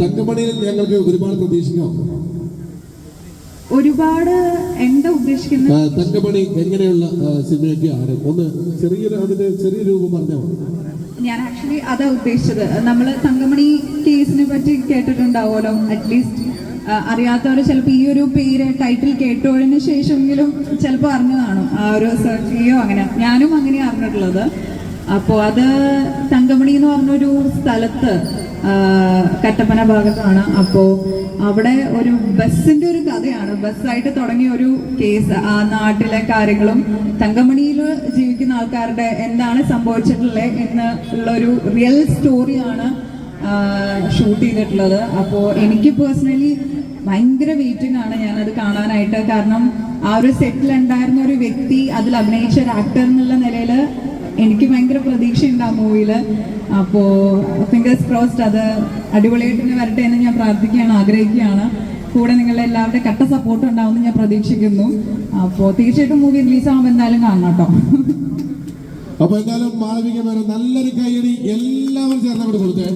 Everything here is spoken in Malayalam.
തങ്കമണിയിൽ ഞങ്ങൾക്ക് ഒരുപാട് പ്രതീക്ഷിക്കാം. ഒരുപാട് എന്താ ഉദ്ദേശിക്കുന്നത്? തങ്കമണി എങ്ങനെയുള്ള സിനിമയൊക്കെ സിനിമയൊക്കെയാണ് ഒന്ന് ചെറിയൊരു അതിന്റെ ചെറിയ രൂപം പറഞ്ഞോ ഞാൻ ആക്ച്വലി അതാ ഉദ്ദേശിച്ചത്. നമ്മൾ തങ്കമണി കേസിനെ പറ്റി കേട്ടിട്ടുണ്ടാവുമല്ലോ അറ്റ്ലീസ്റ്റ് അറിയാത്തവർ ചിലപ്പോൾ ഈ ഒരു പേര് ടൈറ്റിൽ കേട്ടോളിന് ശേഷമെങ്കിലും ചിലപ്പോൾ അറിഞ്ഞു കാണും. ആ ഒരു സെർച്ച് ചെയ്യോ അങ്ങനെ. ഞാനും അങ്ങനെ അറിഞ്ഞിട്ടുള്ളത്. അപ്പോൾ അത് തങ്കമണി എന്ന് പറഞ്ഞൊരു സ്ഥലത്ത് കട്ടപ്പന ഭാഗത്താണ്. അപ്പോ അവിടെ ഒരു ബസ്സിന്റെ ഒരു കഥയാണ്. ബസ്സായിട്ട് തുടങ്ങിയ ഒരു കേസ് ആ നാട്ടിലെ കാര്യങ്ങളും തങ്കമണിയിൽ ജീവിക്കുന്ന ആൾക്കാരുടെ എന്താണ് സംഭവിച്ചിട്ടുള്ളത് എന്ന് ഉള്ള ഒരു റിയൽ സ്റ്റോറിയാണ് ഷൂട്ട് ചെയ്തിട്ടുള്ളത്. അപ്പോ എനിക്ക് പേഴ്സണലി ഭയങ്കര വെയിറ്റിംഗ് ആണ് ഞാനത് കാണാനായിട്ട്. കാരണം ആ ഒരു സെറ്റിൽ ഉണ്ടായിരുന്ന ഒരു വ്യക്തി അതിൽ അഭിനയിച്ച ഒരു ആക്ടർ എന്നുള്ള നിലയിൽ എനിക്ക് ഭയങ്കര പ്രതീക്ഷയുണ്ട് ആ മൂവിയിൽ അപ്പോൾ ഫിംഗേഴ്സ് ക്രോസ്ഡ് അത് അടിപൊളിയായിട്ട് തന്നെ വരട്ടെ എന്ന് ഞാൻ പ്രാർത്ഥിക്കുകയാണ് ആഗ്രഹിക്കുകയാണ്. കൂടെ നിങ്ങളുടെ എല്ലാവരുടെ കട്ട സപ്പോർട്ട് ഉണ്ടാവുമെന്ന് ഞാൻ പ്രതീക്ഷിക്കുന്നു. അപ്പോൾ തീർച്ചയായിട്ടും മൂവി റിലീസ് ആകുമ്പോൾ എന്തായാലും കാണണം കേട്ടോ. അപ്പൊ എന്തായാലും മാളവിക നല്ലൊരു കൈയടി എല്ലാവരും ചേർന്ന് കൊടുത്തേ.